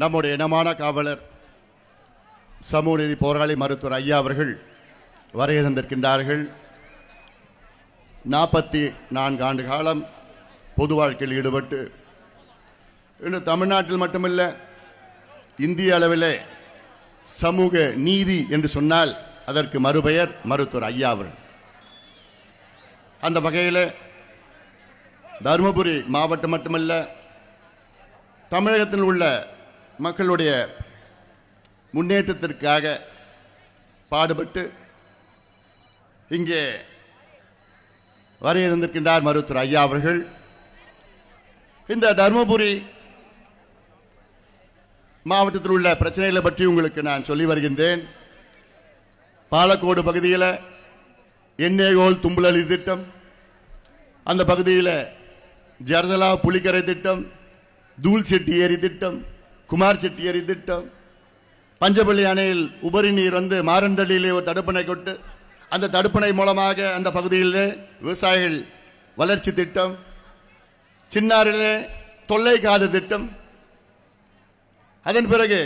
நம்முடைய இனமான காவலர் சமூக நீதி போராளி மருத்துவர் ஐயா அவர்கள் வருகை தந்திருக்கின்றார்கள். நாற்பத்தி நான்கு ஆண்டு காலம் பொது வாழ்க்கையில் ஈடுபட்டு இன்னும் தமிழ்நாட்டில் மட்டுமல்ல இந்திய அளவிலே சமூக நீதி என்று சொன்னால் அதற்கு மறுபெயர் மருத்துவர் ஐயா அவர்கள். அந்த வகையில் தருமபுரி மாவட்டம் மட்டுமல்ல தமிழகத்தில் உள்ள மக்களுடைய முன்னேற்றத்திற்காக பாடுபட்டு இங்கே வரையிருந்திருக்கின்றார் மருத்துவர் ஐயா அவர்கள். இந்த தருமபுரி மாவட்டத்தில் உள்ள பிரச்சனைகளை பற்றி உங்களுக்கு நான் சொல்லி வருகின்றேன். பாலக்கோடு பகுதியில் எண்ணெய்கோல் தும்புலி திட்டம் அந்த பகுதியில் ஜர்தலா புலிக்கரை திட்டம் தூள் செட்டி ஏரி திட்டம் குமார் செட்டியரி திட்டம் பஞ்சப்பள்ளி அணையில் உபரி நீர் வந்து மாரண்டலியிலே ஒரு தடுப்பணை கொட்டு அந்த தடுப்பணை மூலமாக அந்த பகுதியிலே விவசாயிகள் வளர்ச்சி திட்டம் சின்னாரிலே தொல்லை காது திட்டம். அதன் பிறகு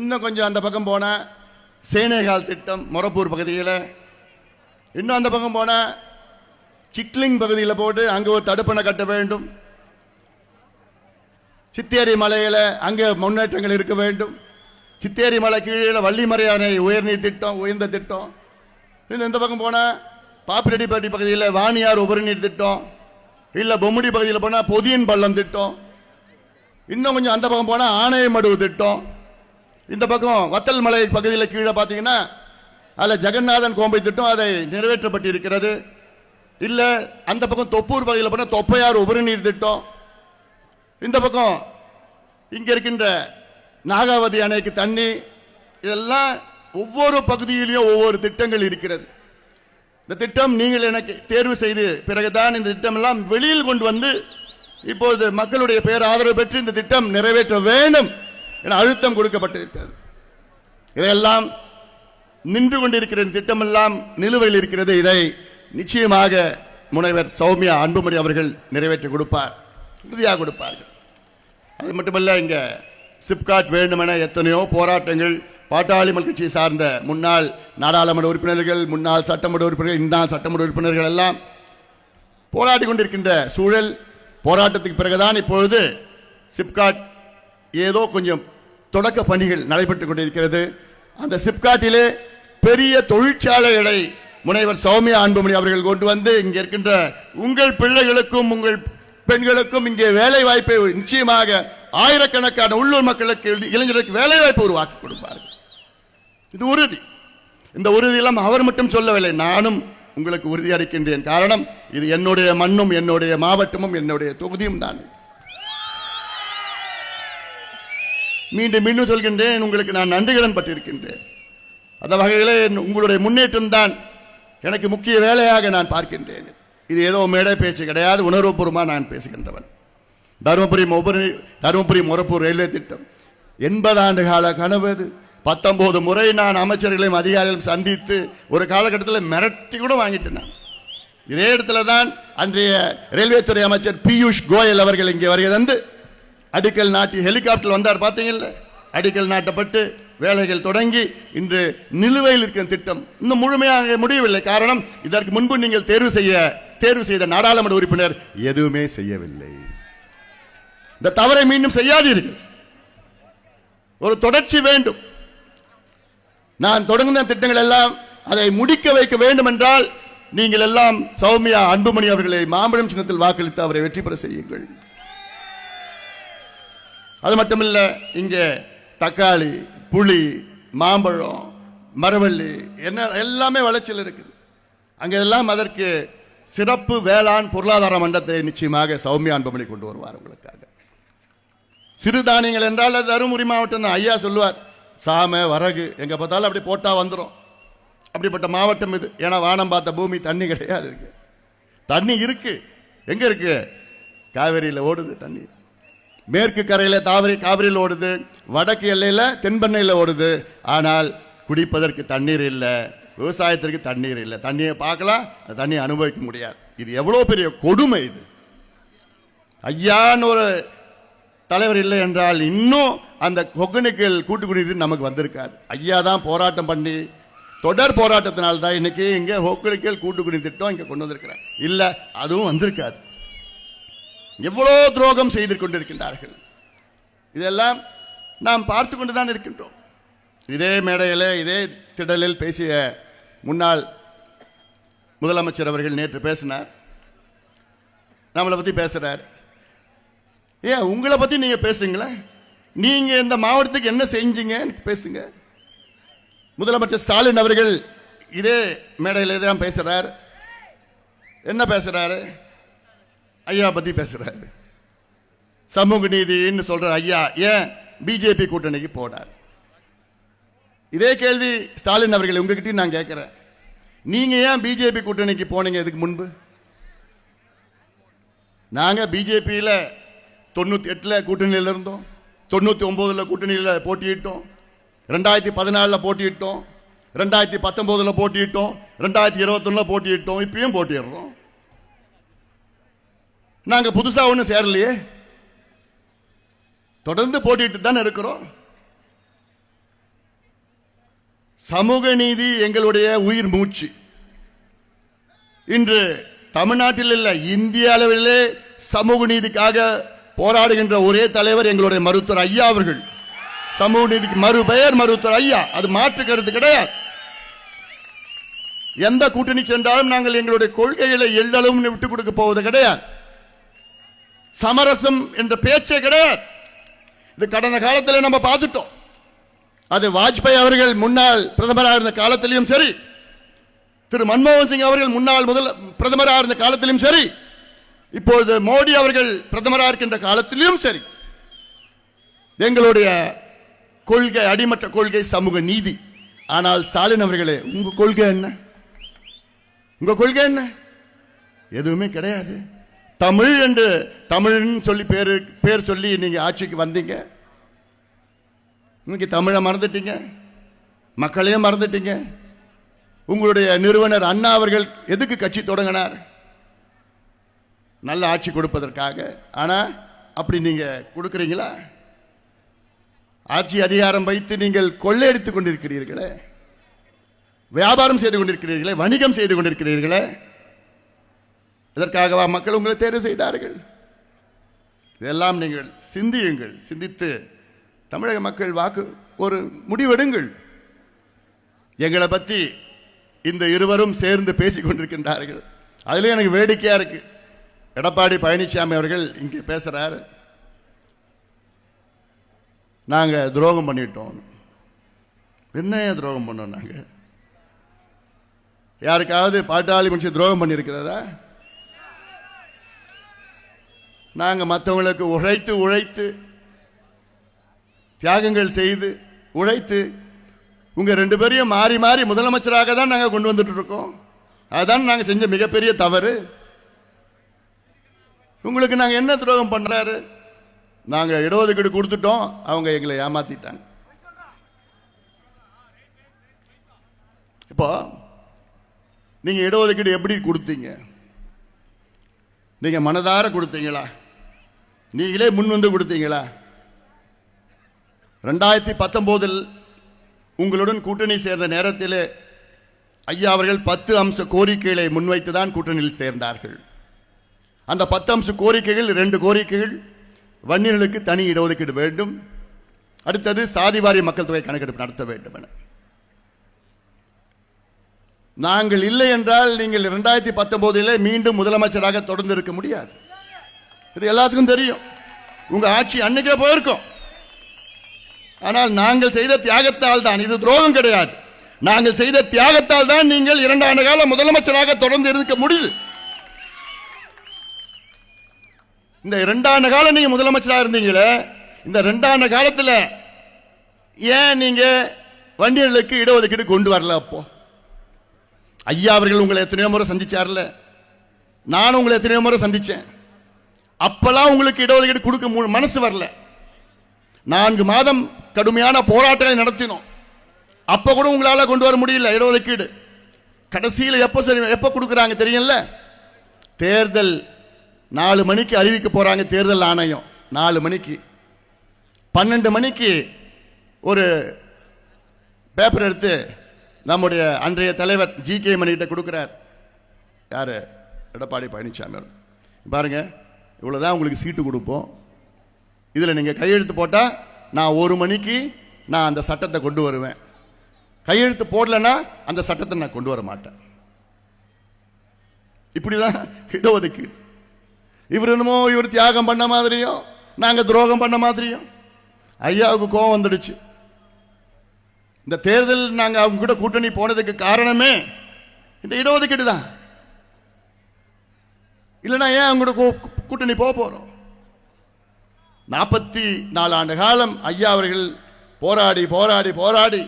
இன்னும் கொஞ்சம் அந்த பக்கம் போனால் சேனேகால் திட்டம் மொரப்பூர் பகுதியில் இன்னும் அந்த பக்கம் போனால் சிட்லிங் பகுதியில் போட்டு அங்கே ஒரு தடுப்பணை கட்ட வேண்டும். சித்தேரி மலையில் அங்கே முன்னேற்றங்கள் இருக்க வேண்டும். சித்தேரி மலை கீழே வள்ளிமறையானை உயர்நீர் திட்டம் உயர்ந்த திட்டம். இன்னும் இந்த பக்கம் போனால் பாப்பிரெட்டிப்பட்டி பகுதியில் வாணியார் உபரிநீர் திட்டம். இல்லை பொம்முடி பகுதியில் போனால் பொதியன் பள்ளம் திட்டம். இன்னும் கொஞ்சம் அந்த பக்கம் போனால் ஆணையமடுவு திட்டம். இந்த பக்கம் வத்தல் மலை பகுதியில் கீழே பார்த்தீங்கன்னா அதில் ஜெகநாதன் கோம்பை திட்டம் அதை நிறைவேற்றப்பட்டிருக்கிறது. இல்லை அந்த பக்கம் தொப்பூர் பகுதியில் போனால் தொப்பையார் உபரிநீர் திட்டம். இந்த பக்கம் இங்கே இருக்கின்ற நாகாவதி அணைக்கு தண்ணி இதெல்லாம் ஒவ்வொரு பகுதியிலையும் ஒவ்வொரு திட்டங்கள் இருக்கிறது. இந்த திட்டம் நீங்கள் எனக்கு தேர்வு செய்து பிறகுதான் இந்த திட்டமெல்லாம் வெளியில் கொண்டு வந்து இப்போது மக்களுடைய பெயர் ஆதரவு பெற்று இந்த திட்டம் நிறைவேற்ற வேண்டும் என அழுத்தம் கொடுக்கப்பட்டிருக்கிறது. இதையெல்லாம் நின்று கொண்டிருக்கிற இந்த திட்டமெல்லாம் நிலுவையில் இருக்கிறது. இதை நிச்சயமாக முனைவர் சௌமியா அன்புமணி அவர்கள் நிறைவேற்றி கொடுப்பார் உறுதியாக கொடுப்பார்கள். அது மட்டுமல்ல இங்கே சிப்காட் வேண்டுமென எத்தனையோ போராட்டங்கள் பாட்டாளி மக்கள் கட்சியை சார்ந்த முன்னாள் நாடாளுமன்ற உறுப்பினர்கள் முன்னாள் சட்டமன்ற உறுப்பினர்கள் இந்நாள் சட்டமன்ற உறுப்பினர்கள் எல்லாம் போராடி கொண்டிருக்கின்ற சூழல் போராட்டத்துக்கு பிறகுதான் இப்பொழுது சிப்காட் ஏதோ கொஞ்சம் தொடக்க பணிகள் நடைபெற்றுக் கொண்டிருக்கிறது. அந்த சிப்காட்டிலே பெரிய தொழிற்சாலைகளை முனைவர் சௌமியா அன்புமணி அவர்கள் கொண்டு வந்து இங்கே இருக்கின்ற உங்கள் பிள்ளைகளுக்கும் உங்கள் பெண்களுக்கும் இங்கே வேலை வாய்ப்பை நிச்சயமாக ஆயிரக்கணக்கான உள்ளூர் மக்களுக்கு இளைஞர்களுக்கு வேலை வாய்ப்பு உருவாக்கி கொடுப்பார்கள். இது உறுதி. இந்த உறுதியெல்லாம் அவர் மட்டும் சொல்லவில்லை நானும் உங்களுக்கு உறுதி அளிக்கின்றேன். காரணம் இது என்னுடைய மண்ணும் என்னுடைய மாவட்டமும் என்னுடைய தொகுதியும் தான். மீண்டும் மீண்டும் சொல்கின்றேன் உங்களுக்கு நான் நன்றிகடன் பட்டிருக்கின்றேன். அந்த வகையில் உங்களுடைய முன்னேற்றம் தான் எனக்கு முக்கிய வேலையாக நான் பார்க்கின்றேன். இது ஏதோ மேடை பேச்சு கிடையாது உணர்வுபூர்வமாக நான் பேசுகின்றவன். தருமபுரி மொபரி தருமபுரி முறப்பூர் ரயில்வே திட்டம். எண்பது ஆண்டு கால கனவு அது பத்தொம்போது முறை நான் அமைச்சர்களையும் அதிகாரிகளையும் சந்தித்து ஒரு காலகட்டத்தில் மிரட்டி கூட வாங்கிட்டேன் நான். இதே இடத்துல தான் அன்றைய ரயில்வே துறை அமைச்சர் பியூஷ் கோயல் அவர்கள் இங்கே வருகை தந்து அடிக்கல் நாட்டி ஹெலிகாப்டர் வந்தார் பார்த்தீங்கல்ல? அடிக்கல் நாட்டப்பட்டு வேலைகள் தொடங்கி இன்று நிலுவையில் இருக்கிற திட்டம் இன்னும் முழுமையாக முடியவில்லை. காரணம் இதற்கு முன்பு நீங்கள் தேர்வு செய்ய தேர்வு செய்த நாடாளுமன்ற உறுப்பினர் எதுவுமே செய்யவில்லை. இந்த தவறை மீண்டும் செய்யாதீர்கள். ஒரு தொடர்ச்சி வேண்டும். நான் தொடங்கின திட்டங்கள் எல்லாம் அதை முடிக்க வைக்க வேண்டும் என்றால் நீங்கள் எல்லாம் சௌமியா அன்புமணி அவர்களை மாம்பழம் சின்னத்தில் வாக்களித்து அவரை வெற்றி பெற செய்யுங்கள். அது மட்டுமில்ல இங்கே தக்காளி புளி மாம்பழம் மரவள்ளி என்ன எல்லாமே விளைச்சல் இருக்குது. அங்கே எல்லாம் அதற்கு சிறப்பு வேளாண் பொருளாதார மண்டத்தை நிச்சயமாக சௌமியா அன்புமணி கொண்டு வருவார் உங்களுக்காக. சிறுதானியங்கள் என்றால் அது தருமபுரி மாவட்டம் தான். ஐயா சொல்லுவார் சாமை வரகு எங்கே பார்த்தாலும் அப்படி போட்டால் வந்துடும் அப்படிப்பட்ட மாவட்டம் இது. ஏன்னா வானம் பார்த்த பூமி தண்ணி கிடையாது இருக்கு தண்ணி இருக்கு. எங்கே இருக்கு? காவேரியில் ஓடுது தண்ணி. மேற்கு கரையில் தாவரி காவிரியில் ஓடுது. வடக்கு எல்லையில் தென்பெண்ணையில் ஓடுது. ஆனால் குடிப்பதற்கு தண்ணீர் இல்லை. விவசாயத்திற்கு தண்ணீர் இல்லை. தண்ணியை பார்க்கலாம் தண்ணியை அனுபவிக்க முடியாது. இது எவ்வளோ பெரிய கொடுமை இது. ஐயான்னு ஒரு தலைவர் இல்லை என்றால் இன்னும் அந்த ஒகேனக்கல் கூட்டுக்குடி நமக்கு வந்திருக்காது. ஐயா தான் போராட்டம் பண்ணி தொடர் போராட்டத்தினால தான் இன்னைக்கு இங்கே ஒகேனக்கல் கூட்டுக்குடி திட்டம் இங்கே கொண்டு வந்திருக்கிறார். இல்லை அதுவும் வந்திருக்காது. எவ்வளோ துரோகம் செய்து கொண்டிருக்கின்றார்கள். இதெல்லாம் நாம் பார்த்து கொண்டு தான் இருக்கின்றோம். இதே மேடையில் இதே திடலில் பேசிய முன்னாள் முதலமைச்சர் அவர்கள் நேற்று பேசினார். நம்மளை பற்றி பேசுகிறார் ஏன் உங்களை பற்றி நீங்கள் பேசுங்களேன் நீங்கள் இந்த மாவட்டத்துக்கு என்ன செஞ்சீங்க பேசுங்க. முதலமைச்சர் ஸ்டாலின் அவர்கள் இதே மேடையில் தான் பேசுகிறார் என்ன பேசுகிறாரு ஐயா பற்றி பேசுகிறாரு சமூக நீதின்னு சொல்ற ஐயா ஏன் பிஜேபி கூட்டணிக்கு போனார். இதே கேள்வி ஸ்டாலின் அவர்கள் உங்ககிட்ட நான் கேட்கிறேன். நீங்க ஏன் பிஜேபி கூட்டணிக்கு போனீங்க இதுக்கு முன்பு? நாங்க பிஜேபியில் தொண்ணூற்றி எட்டில் கூட்டணியில் இருந்தோம். தொண்ணூற்றி ஒம்போதில் கூட்டணியில் போட்டியிட்டோம். ரெண்டாயிரத்தி பதினாலில் போட்டியிட்டோம். ரெண்டாயிரத்தி பத்தொம்போதில் போட்டியிட்டோம். ரெண்டாயிரத்தி இருபத்தொன்னில் போட்டியிட்டோம். இப்பயும் போட்டியிடுறோம். நாங்கள் புதுசாக ஒன்றும் சேரலையே. தொடர்ந்து போட்டிட்டு தான் இருக்கிறோம். சமூக நீதி எங்களுடைய உயிர் மூச்சு. இன்று தமிழ்நாட்டில் இல்லை இந்திய அளவிலே சமூக நீதிக்காக போராடுகின்ற ஒரே தலைவர் எங்களுடைய மருத்துவர் ஐயா அவர்கள். சமூக நீதிக்கு மறுபெயர் மருத்துவர் ஐயா அது மாற்று கருத்து கிடையாது. எந்த கூட்டணி சென்றாலும் நாங்கள் எங்களுடைய கொள்கைகளை எல்லளவும் விட்டுக் கொடுக்க போவது கிடையாது. சமரசம் என்ற பேச்சே கிடையாது. இது கடந்த காலத்தில் நம்ம பார்த்துட்டோம். அது வாஜ்பாய் அவர்கள் முன்னாள் பிரதமராக இருந்த காலத்திலையும் சரி திரு மன்மோகன் சிங் அவர்கள் முன்னாள் முதல் பிரதமராக இருந்த காலத்திலும் சரி இப்பொழுது மோடி அவர்கள் பிரதமராக இருக்கின்ற காலத்திலும் சரி எங்களுடைய கொள்கை அடிமட்ட கொள்கை சமூக நீதி. ஆனால் ஸ்டாலின் அவர்களே உங்க கொள்கை என்ன? உங்க கொள்கை என்ன? எதுவுமே கிடையாது. தமிழ் என்று தமிழ்னு சொல்லி பேர் பேர் சொல்லி நீங்கள் ஆட்சிக்கு வந்தீங்க. இன்னைக்கு தமிழை மறந்துட்டீங்க. மக்களையும் மறந்துட்டீங்க. உங்களுடைய நிறுவனர் அண்ணா அவர்கள் எதுக்கு கட்சி தொடங்கினார்? நல்ல ஆட்சி கொடுப்பதற்காக. ஆனால் அப்படி நீங்கள் கொடுக்குறீங்களா? ஆட்சி அதிகாரம் வைத்து நீங்கள் கொள்ளையடித்துக் கொண்டிருக்கிறீர்களே. வியாபாரம் செய்து கொண்டிருக்கிறீர்களே வணிகம் செய்து கொண்டிருக்கிறீர்களே. இதற்காகவா மக்கள் உங்களை தேர்வு செய்தார்கள்? இதெல்லாம் நீங்கள் சிந்தியுங்கள் சிந்தித்து தமிழக மக்கள் வாக்கு ஒரு முடிவெடுங்கள். எங்களை பற்றி இந்த இருவரும் சேர்ந்து பேசிக் கொண்டிருக்கின்றார்கள். எனக்கு வேடிக்கையாக இருக்கு. எடப்பாடி பழனிசாமி அவர்கள் இங்கே பேசுகிறார் நாங்கள் துரோகம் பண்ணிட்டோம். என்ன துரோகம் பண்ணோம் நாங்கள் யாருக்காவது பாட்டாளி மனுஷன் துரோகம் பண்ணியிருக்கிறதா? நாங்கள் மற்றவங்களுக்கு உழைத்து உழைத்து தியாகங்கள் செய்து உழைத்து உங்கள் ரெண்டு பேரையும் மாறி மாறி முதலமைச்சராக தான் நாங்கள் கொண்டு வந்துட்டு இருக்கோம். அதுதான் நாங்கள் செஞ்ச மிகப்பெரிய தவறு. உங்களுக்கு நாங்கள் என்ன துரோகம் பண்ணுறாரு நாங்கள் இடஒதுக்கீடு கொடுத்துட்டோம். அவங்க எங்களை ஏமாத்திட்டாங்க. இப்போ நீங்கள் இடஒதுக்கீடு எப்படி கொடுத்தீங்க? நீங்கள் மனதார கொடுத்தீங்களா? நீங்களே முன் வந்து கொடுத்தீங்களா? ரெண்டாயிரத்தி பத்தொம்போதில் உங்களுடன் கூட்டணி சேர்ந்த நேரத்திலே ஐயா அவர்கள் பத்து அம்ச கோரிக்கைகளை முன்வைத்து தான் கூட்டணியில் சேர்ந்தார்கள். அந்த பத்து அம்ச கோரிக்கைகள் ரெண்டு கோரிக்கைகள் வன்னியர்களுக்கு தனி இடஒதுக்கீடு வேண்டும். அடுத்தது சாதிவாரி மக்கள் தொகை கணக்கெடுப்பு நடத்த வேண்டும் என. நாங்கள் இல்லை என்றால் நீங்கள் இரண்டாயிரத்தி பத்தொன்பதிலே மீண்டும் முதலமைச்சராக தொடர்ந்து இருக்க முடியாது. இது எல்லாத்துக்கும் தெரியும். உங்க ஆட்சி அன்னைக்கே போயிருக்கோம். ஆனால் நாங்கள் செய்த தியாகத்தால் தான் இது துரோகம் கிடையாது. நாங்கள் செய்த தியாகத்தால் தான் நீங்கள் இரண்டு ஆண்டு காலம் முதலமைச்சராக தொடர்ந்து இருக்க முடியுது. இந்த இரண்டாண்டு காலம் நீங்க முதலமைச்சராக இருந்தீங்களே இந்த ரெண்டாண்டு காலத்தில் ஏன் நீங்க வண்டியர்களுக்கு இடஒதுக்கீடு கொண்டு வரல அப்போ? ஐயா அவர்கள் உங்களை எத்தனையோ முறை சந்திச்சார்ல. நானும் உங்களை எத்தனையோ முறை சந்திச்சேன். அப்பெல்லாம் உங்களுக்கு இடஒதுக்கீடு கொடுக்க மனசு வரல. நான்கு மாதம் கடுமையான போராட்டங்களை நடத்தினோம். அப்ப கூட உங்களால கொண்டு வர முடியல இடஒதுக்கீடு. கடைசியில் எப்போ சரி எப்போ கொடுக்குறாங்க தெரியும்ல? தேர்தல் நாலு மணிக்கு அறிவிக்க போகிறாங்க தேர்தல் ஆணையம். நாலு மணிக்கு. பன்னெண்டு மணிக்கு ஒரு பேப்பர் எடுத்து நம்முடைய அன்றைய தலைவர் ஜி கே மணிகிட்ட கொடுக்குறார். யார்? எடப்பாடி பழனிசாமி பாருங்கள் இவ்வளோதான் உங்களுக்கு சீட்டு கொடுப்போம். இதில் நீங்கள் கையெழுத்து போட்டால் நான் ஒரு மணிக்கு நான் அந்த சட்டத்தை கொண்டு வருவேன். கையெழுத்து போடலைன்னா அந்த சட்டத்தை நான் கொண்டு வர மாட்டேன். இப்படிதான் இடஒதுக்கு இவர் என்னமோ இவர் தியாகம் பண்ண மாதிரியும் நாங்கள் துரோகம் பண்ண மாதிரியும். ஐயாவுக்கு கோவம் வந்துடுச்சு. இந்த தேர்தல் நாங்கள் அவங்க கூட கூட்டணி போனதுக்கு காரணமே இந்த இடஒதுக்கீடு தான். இல்லைன்னா ஏன் அவங்க கூட கூ- கூட்டணி போக போகிறோம் நாற்பத்தி நாலு ஆண்டு காலம் ஐயா அவர்கள் போராடி போராடி போராடி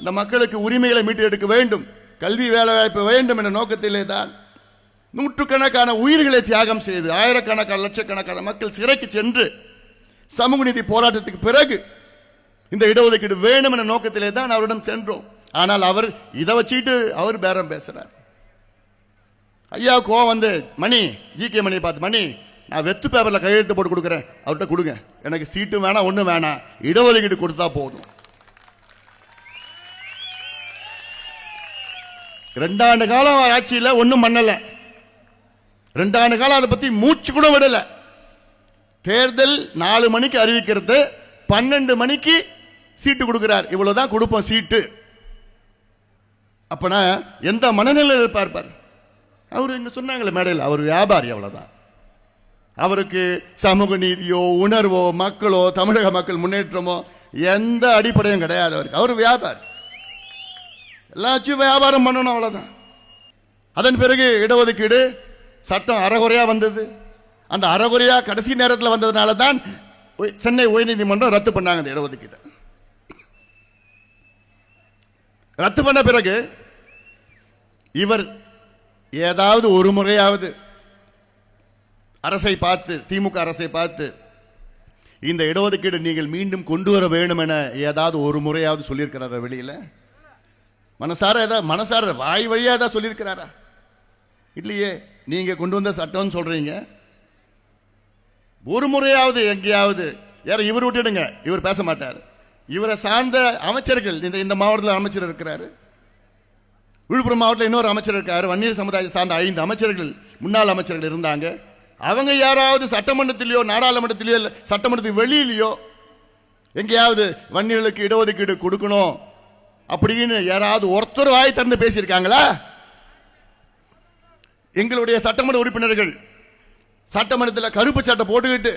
இந்த மக்களுக்கு உரிமைகளை மீட்டு எடுக்க வேண்டும் கல்வி வேலைவாய்ப்பு வேண்டும் என்ற நோக்கத்திலே தான் நூற்றுக்கணக்கான உயிர்களை தியாகம் செய்து ஆயிரக்கணக்கான லட்சக்கணக்கான மக்கள் சிறைக்கு சென்று சமூக நீதி போராட்டத்துக்கு பிறகு இந்த இடஒதுக்கீடு வேணும் என்ற நோக்கத்திலே தான் அவரிடம் சென்றோம். ஆனால் அவர் இதை வச்சுட்டு அவர் பேரம் பேசுறார். ஐயா கோவம் வந்து மணி ஜி கே மணி பார்த்து மணி நான் வெத்து பேப்பரில் கையெழுத்து போட்டு கொடுக்குறேன். அவர்கிட்ட கொடுங்க. எனக்கு சீட்டு வேணாம் ஒன்றும் வேணாம். இடஒதுக்கீடு கொடுத்தா போதும். ரெண்டாண்டு காலம் ஆட்சியில் ஒன்றும் பண்ணலை. ரெண்டாண்டு காலம் அதை பற்றி மூச்சு கூட விடலை. தேர்தல் நாலு மணிக்கு அறிவிக்கிறது பன்னெண்டு மணிக்கு சீட்டு கொடுக்குறாரு. இவ்வளோ தான் கொடுப்போம் சீட்டு அப்போனா எந்த மனநிலையில் இருப்பார் பார். அவர் இங்கே சொன்னாங்களே மேடையில் அவர் வியாபாரி அவ்வளோதான் அவருக்கு சமூக நீதியோ உணர்வோ மக்களோ தமிழக மக்கள் முன்னேற்றமோ எந்த அடிப்படையும் கிடையாது அவருக்கு. அவர் வியாபாரி. எல்லாச்சும் வியாபாரம் பண்ணணும் அவ்வளோதான் அதன் பிறகு இடஒதுக்கீடு சட்டம் அறகுறையாக வந்தது. அந்த அறகுறையாக கடைசி நேரத்தில் வந்ததுனால தான் சென்னை உயர்நீதிமன்றம் ரத்து பண்ணாங்க அந்த இடஒதுக்கீட்டை. ரத்து பண்ண பிறகு இவர் ஏதாவது ஒரு முறையாவது அரசை பார்த்து திமுக அரசை பார்த்து இந்த இடஒதுக்கீடு நீங்கள் மீண்டும் கொண்டு வர வேண்டும் என ஏதாவது ஒரு முறையாவது சொல்லியிருக்கிறாரா வெளியில்? மனசார ஏதாவது மனசார வாய் வழியாக ஏதாவது சொல்லியிருக்கிறாரா? இல்லையே நீங்கள் கொண்டு வந்த சட்டம்னு சொல்கிறீங்க ஒரு முறையாவது எங்கேயாவது யாரும் இவர் விட்டுடுங்க இவர் பேச மாட்டார். இவரை சார்ந்த அமைச்சர்கள் இந்த இந்த மாவட்டத்தில் அமைச்சர் இருக்கிறாரு. விழுப்புரம் மாவட்டத்தில் இன்னொரு அமைச்சர் இருக்கார் வன்னியர் சமுதாயத்தை சார்ந்த ஐந்து அமைச்சர்கள் முன்னாள் அமைச்சர்கள் இருந்தாங்க. அவங்க யாராவது சட்டமன்றத்திலேயோ நாடாளுமன்றத்திலேயோ இல்லை சட்டமன்றத்துக்கு வெளியிலையோ எங்கேயாவது வன்னியர்களுக்கு இடஒதுக்கீடு கொடுக்கணும் அப்படின்னு யாராவது ஒருத்தர் வாய் திறந்து பேசியிருக்காங்களா? எங்களுடைய சட்டமன்ற உறுப்பினர்கள் சட்டமன்றத்தில் கருப்பு சட்டை போட்டுக்கிட்டு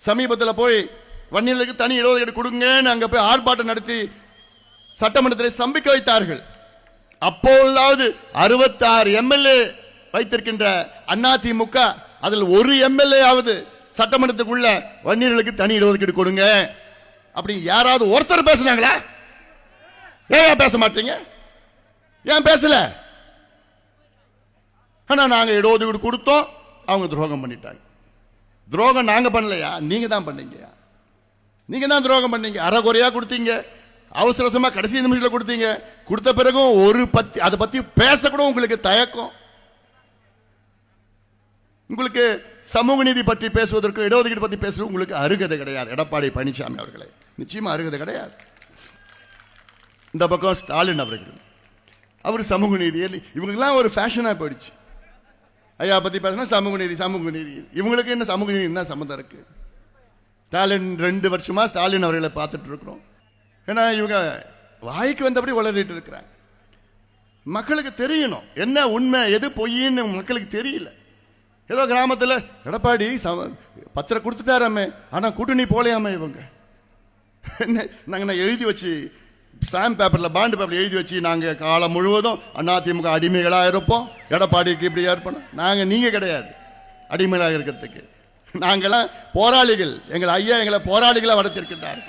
சமீபத்தில் போய் வன்னியர்களுக்கு தனி இடஒதுக்கீடு கொடுங்கன்னு அங்கே போய் ஆர்ப்பாட்டம் நடத்தி சட்டமன்றத்தில் ஸ்தம்பிக்க வைத்தார்கள். அப்போதாவது அறுபத்தாறு எம்எல்ஏ வைத்திருக்கின்ற அதிமுக அதில் ஒரு எம்எல்ஏ ஆவது சட்டமன்றத்துக்குள்ள வன்னியர்களுக்கு தனி இடஒதுக்கீடு கொடுங்க. அப்படி யாராவது ஒருத்தர் பேசுனாங்களா? ஏன் பேச மாட்டீங்க? ஏன் பேசல? ஆனா நாங்க இடஒதுக்கீடு கொடுத்தோம். அவங்க துரோகம் பண்ணிட்டாங்க. துரோகம் நாங்க பண்ணலையா? நீங்க தான் பண்ணீங்க. நீங்க தான் துரோகம் பண்ணீங்க. அறகுறையா கொடுத்தீங்க. அவசர அவசரமா கடைசி நிமிஷத்தில் கொடுத்தீங்க. கொடுத்த பிறகும் ஒரு பத்தி அதை பத்தி பேசக்கூட உங்களுக்கு தயக்கம். உங்களுக்கு சமூக நீதி பற்றி பேசுவதற்கு இடஒதுக்கீடு பற்றி பேசுறது உங்களுக்கு அருகதை கிடையாது. எடப்பாடி பழனிசாமி அவர்களே. நிச்சயமாக அருகதை கிடையாது. இந்த பக்கம் ஸ்டாலின் அவர்கள். அவர் சமூக நீதி இவங்களுக்குலாம் ஒரு ஃபேஷனாக போயிடுச்சு. ஐயா பற்றி பேசினா சமூக நீதி சமூக நீதி. இவங்களுக்கு என்ன சமூக நீதி என்ன சம்மந்தம் இருக்குது ஸ்டாலின் ரெண்டு வருஷமாக ஸ்டாலின் அவர்களை பார்த்துட்டு இருக்கிறோம். ஏன்னா இவங்க வாய்க்கு வந்தபடி வளரிட்டு இருக்கிறாங்க. மக்களுக்கு தெரியணும். என்ன உண்மை எது பொய்ன்னு மக்களுக்கு தெரியல. ஏதோ கிராமத்தில் எடப்பாடி சம- பத்திரம் கொடுத்துட்டாராமே ஆனால் கூட்டணி போலையாமே இவங்க. என்ன நாங்கள் எழுதி வச்சு ஸ்டாம்ப் பேப்பரில் பாண்டு பேப்பரில் எழுதி வச்சு நாங்கள் காலம் முழுவதும் அதிமுக அடிமைகளாக இருப்போம். எடப்பாடிக்கு இப்படி ஏற்படும். நாங்கள் நீங்கள் கிடையாது. அடிமைகளாக இருக்கிறதுக்கு. நாங்களாம் போராளிகள். எங்கள் ஐயா எங்களை போராளிகளாக வளர்த்திருக்கிறார்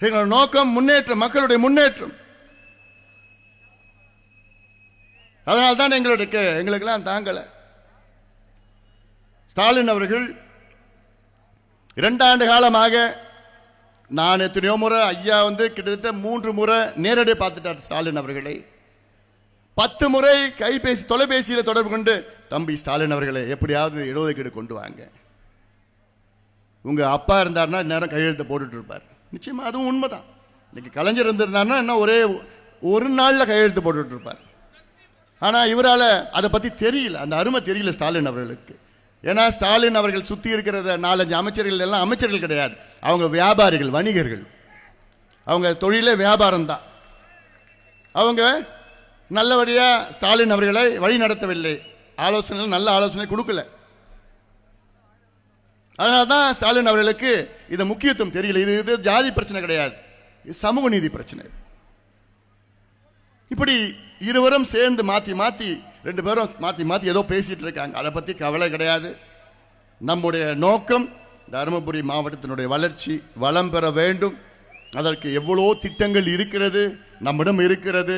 எங்களோட நோக்கம் முன்னேற்றம் மக்களுடைய முன்னேற்றம். அதனால் தான் எங்களுடைய எங்களுக்கெல்லாம் தாங்கலை. ஸ்டாலின் அவர்கள் இரண்டாண்டு காலமாக நான் எத்தனையோ முறை ஐயா வந்து கிட்டத்தட்ட மூன்று முறை நேரடி பார்த்துட்டார் ஸ்டாலின் அவர்களை. பத்து முறை கைபேசி தொலைபேசியில் தொடர்பு கொண்டு தம்பி ஸ்டாலின் அவர்களை எப்படியாவது இடஒதுக்கீடு கொண்டு வாங்க. உங்கள் அப்பா இருந்தார்னா நேரம் கையெழுத்து போட்டுட்டு இருப்பார். நிச்சயமாக அதுவும் உண்மைதான். இன்னைக்கு கலைஞர் இருந்திருந்தாருன்னா இன்னும் ஒரே ஒரு நாளில் கையெழுத்து போட்டுட்டு இருப்பார். ஆனால் இவரால் அதை பற்றி தெரியல. அந்த அருமை தெரியல ஸ்டாலின் அவர்களுக்கு. ஏன்னா ஸ்டாலின் அவர்கள் சுற்றி இருக்கிற நாலஞ்சு அமைச்சர்கள் எல்லாம் அமைச்சர்கள் கிடையாது. அவங்க வியாபாரிகள் வணிகர்கள். அவங்க தொழிலே வியாபாரம் தான். அவங்க நல்லபடியாக ஸ்டாலின் அவர்களை வழி நடத்தவில்லை. ஆலோசனை நல்ல ஆலோசனை கொடுக்கல. அதனால தான் ஸ்டாலின் அவர்களுக்கு இது முக்கியத்துவம் தெரியல. இது இது ஜாதி பிரச்சனை கிடையாது. இது சமூக நீதி பிரச்சனை. இப்படி இருவரும் சேர்ந்து மாற்றி மாற்றி ரெண்டு பேரும் மாற்றி மாற்றி ஏதோ பேசிகிட்டு இருக்காங்க. அதை பற்றி கவலை கிடையாது. நம்முடைய நோக்கம் தருமபுரி மாவட்டத்தினுடைய வளர்ச்சி வளம் பெற வேண்டும். அதற்கு எவ்வளோ திட்டங்கள் இருக்கிறது நம்மிடம் இருக்கிறது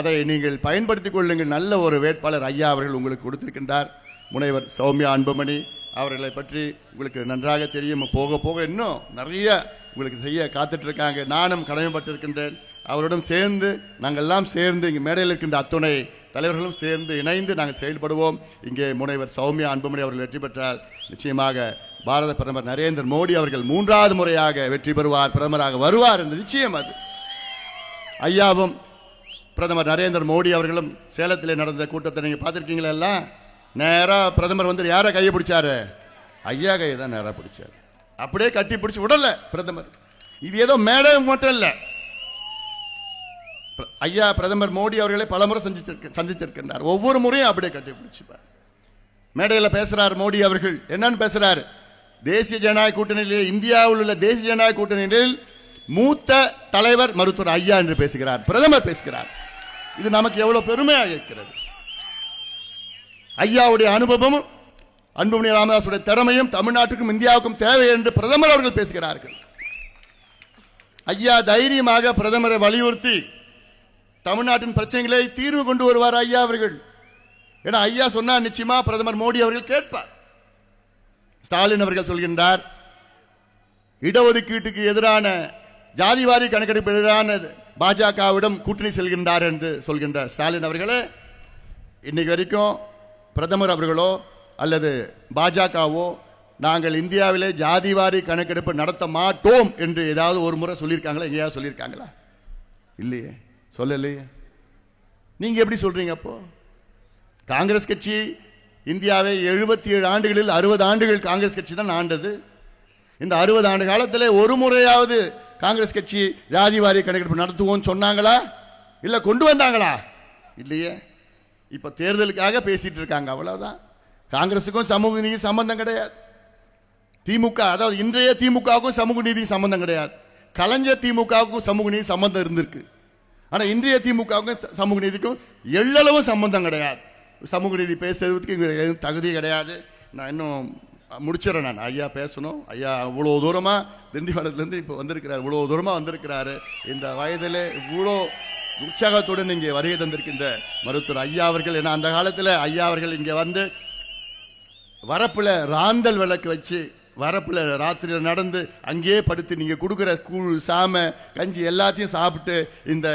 அதை நீங்கள் பயன்படுத்திக் கொள்ளுங்கள். நல்ல ஒரு வேட்பாளர் ஐயா அவர்கள் உங்களுக்கு கொடுத்திருக்கின்றார். முனைவர் சௌமியா அன்புமணி அவர்களை பற்றி உங்களுக்கு நன்றாக தெரியும். போக போக இன்னும் நிறைய உங்களுக்கு செய்ய காத்துட்ருக்காங்க நானும் கடமைப்பட்டிருக்கின்றேன். அவருடன் சேர்ந்து நாங்கள் எல்லாம் சேர்ந்து இங்கே மேடையில் இருக்கின்ற அத்துணை தலைவர்களும் சேர்ந்து இணைந்து நாங்கள் செயல்படுவோம். இங்கே முனைவர் சௌமியா அன்புமணி அவர்கள் வெற்றி பெற்றால் நிச்சயமாக பாரத பிரதமர் நரேந்திர மோடி அவர்கள் மூன்றாவது முறையாக வெற்றி பெறுவார் பிரதமராக வருவார் என்று நிச்சயம் அது. ஐயாவும் பிரதமர் நரேந்திர மோடி அவர்களும் சேலத்தில் நடந்த கூட்டத்தை நீங்கள் பார்த்துருக்கீங்களா எல்லாம்? நேராக பிரதமர் வந்து யாரை கையை பிடிச்சாரு? ஐயா கையை தான் நேராக பிடிச்சார். அப்படியே கட்டி பிடிச்சி விடலை பிரதமர். இது ஏதோ மேடை மட்டும் இல்லை. ஐயா பிரதமர் மோடி அவர்களை பலமுறை சந்திச்சிருக்க சந்தித்திருக்கின்றார். ஒவ்வொரு முறையும் அப்படியே கட்டிப்பிடிச்சுப்பார் மேடையில் பேசுகிறார் மோடி அவர்கள். என்னன்னு பேசுறாரு? தேசிய ஜனநாயக கூட்டணியில் இந்தியாவில் உள்ள தேசிய ஜனநாயக கூட்டணியில் மூத்த தலைவர் மருத்துவர் ஐயா என்று பேசுகிறார். பிரதமர் பேசுகிறார். இது நமக்கு எவ்வளவு பெருமையாக இருக்கிறது. ஐயாவுடைய அனுபவமும் அன்புமணி ராமதாசுடைய திறமையும் தமிழ்நாட்டுக்கும் இந்தியாவுக்கும் தேவை என்று பிரதமர் அவர்கள் பேசுகிறார்கள். ஐயா தைரியமாக பிரதமரை வலியுறுத்தி தமிழ்நாட்டின் பிரச்சனைகளை தீர்வு கொண்டு வருவார் ஐயா அவர்கள். ஏன்னா ஐயா சொன்னா நிச்சயமா பிரதமர் மோடி அவர்கள் கேட்பார். ஸ்டாலின் அவர்கள் சொல்கின்றார் இடஒதுக்கீட்டுக்கு எதிரான ஜாதிவாரி கணக்கெடுப்பு எதிரான பாஜகவிடம் கூட்டணி செல்கின்றார் என்று சொல்கின்றார் ஸ்டாலின் அவர்களே. இன்னைக்கு வரைக்கும் பிரதமர் அவர்களோ அல்லது பாஜகவோ நாங்கள் இந்தியாவிலே ஜாதிவாரி கணக்கெடுப்பு நடத்த மாட்டோம் என்று ஏதாவது ஒரு முறை சொல்லியிருக்காங்களா? எங்கேயாவது சொல்லியிருக்காங்களா? இல்லையே. சொல்லலையே. நீங்கள் எப்படி சொல்கிறீங்க அப்போ? காங்கிரஸ் கட்சி இந்தியாவை எழுபத்தி ஏழு ஆண்டுகளில் அறுபது ஆண்டுகள் காங்கிரஸ் கட்சி தான் ஆண்டது. இந்த அறுபது ஆண்டு காலத்தில் ஒரு முறையாவது காங்கிரஸ் கட்சி ஜாதிவாரி கணக்கெடுப்பு நடத்துவோம்னு சொன்னாங்களா? இல்லை கொண்டு வந்தாங்களா? இல்லையே. இப்போ தேர்தலுக்காக பேசிகிட்டு இருக்காங்க அவ்வளோதான் காங்கிரஸுக்கும் சமூக நீதி சம்பந்தம் கிடையாது. திமுக அதாவது இன்றைய திமுகவுக்கும் சமூக நீதி சம்பந்தம் கிடையாது. கலைஞர் திமுகவுக்கும் சமூக நீதி சம்பந்தம் இருந்திருக்கு. ஆனால் இன்றைய திமுகவுக்கும் சமூக நீதிக்கும் எள்ளளவு சம்பந்தம் கிடையாது. சமூக நீதி பேசுறதுக்கு இங்க எதுவும் தகுதி கிடையாது. நான் இன்னும் முடிச்சிடறேன் நான். ஐயா பேசணும். ஐயா இவ்வளோ தூரமாக திண்டிவனத்துலேருந்து இப்போ வந்திருக்கிறார். இவ்வளோ தூரமாக வந்திருக்கிறாரு. இந்த வயதில் இவ்வளோ உற்சாகத்துடன் இங்கே வருகை தந்திருக்கின்ற மருத்துவர் ஐயா அவர்கள். ஏன்னா அந்த காலத்தில் ஐயா அவர்கள் இங்கே வந்து வரப்பில் ராந்தல் விளக்கு வச்சு வரப்பில் ராத்திரியில் நடந்து அங்கேயே படுத்து நீங்கள் கொடுக்குற கூழ் சாமை கஞ்சி எல்லாத்தையும் சாப்பிட்டு இந்த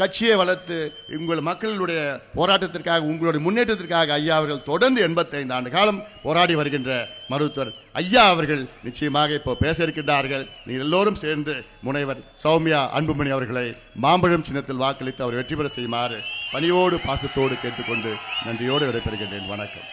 கட்சியை வளர்த்து உங்கள் மக்களுடைய போராட்டத்திற்காக உங்களுடைய முன்னேற்றத்திற்காக ஐயா அவர்கள் தொடர்ந்து எண்பத்தைந்து ஆண்டு காலம் போராடி வருகின்ற மருத்துவர் ஐயா அவர்கள் நிச்சயமாக இப்போ பேச இருக்கின்றார்கள். நீங்கள் எல்லோரும் சேர்ந்து முனைவர் சௌமியா அன்புமணி அவர்களை மாம்பழம் சின்னத்தில் வாக்களித்து அவர் வெற்றி பெற செய்யுமாறு பணியோடு பாசத்தோடு கேட்டுக்கொண்டு நன்றியோடு விடைபெறுகின்றேன். வணக்கம்.